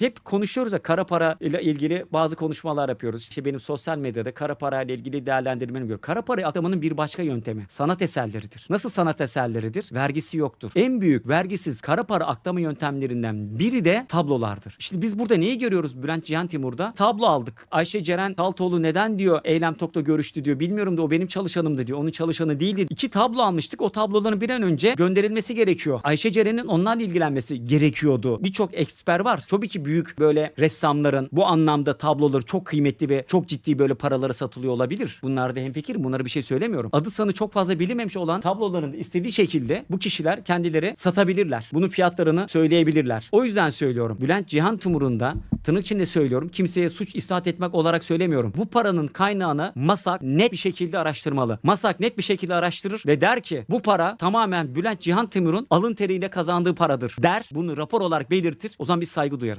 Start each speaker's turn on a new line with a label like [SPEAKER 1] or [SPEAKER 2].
[SPEAKER 1] hep konuşuyoruz ya kara para ile ilgili bazı konuşmalar yapıyoruz. İşte benim sosyal medyada kara para ile ilgili değerlendirmemi görüyorum. Kara para aklamanın bir başka yöntemi. Sanat eserleridir. Nasıl sanat eserleridir? Vergisi yoktur. En büyük vergisiz kara para aklama yöntemlerinden biri de tablolardır. İşte biz burada neyi görüyoruz Bülent Cihan Timur'da? Tablo aldık. Ayşe Ceren Taltoğlu neden diyor Eylem Tok'ta görüştü diyor. Bilmiyorum da o benim çalışanımdı diyor. Onun çalışanı değildi. İki tablo almıştık. O tabloların bir an önce gönderilmesi gerekiyor. Ayşe Ceren'in onlarla ilgilenmesi gerekiyordu. Birçok eksper var. Tabii ki büyük böyle ressamların bu anlamda tabloları çok kıymetli ve çok ciddi böyle paralara satılıyor olabilir. Bunlarda hemfikir. Bunlara bir şey söylemiyorum. Adı sanı çok fazla bilinmemiş olan tabloların istediği şekilde bu kişiler kendileri satabilirler. Bunun fiyatlarını söyleyebilirler. O yüzden söylüyorum. Bülent Cihan Timur'un da tırnak içinde söylüyorum. Kimseye suç istat etmek olarak söylemiyorum. Bu paranın kaynağını MASAK net bir şekilde araştırmalı. MASAK net bir şekilde araştırır ve der ki bu para tamamen Bülent Cihan Timur'un alın teriyle kazandığı paradır der. Bunu rapor olarak belirtir. O zaman biz saygı duyarız.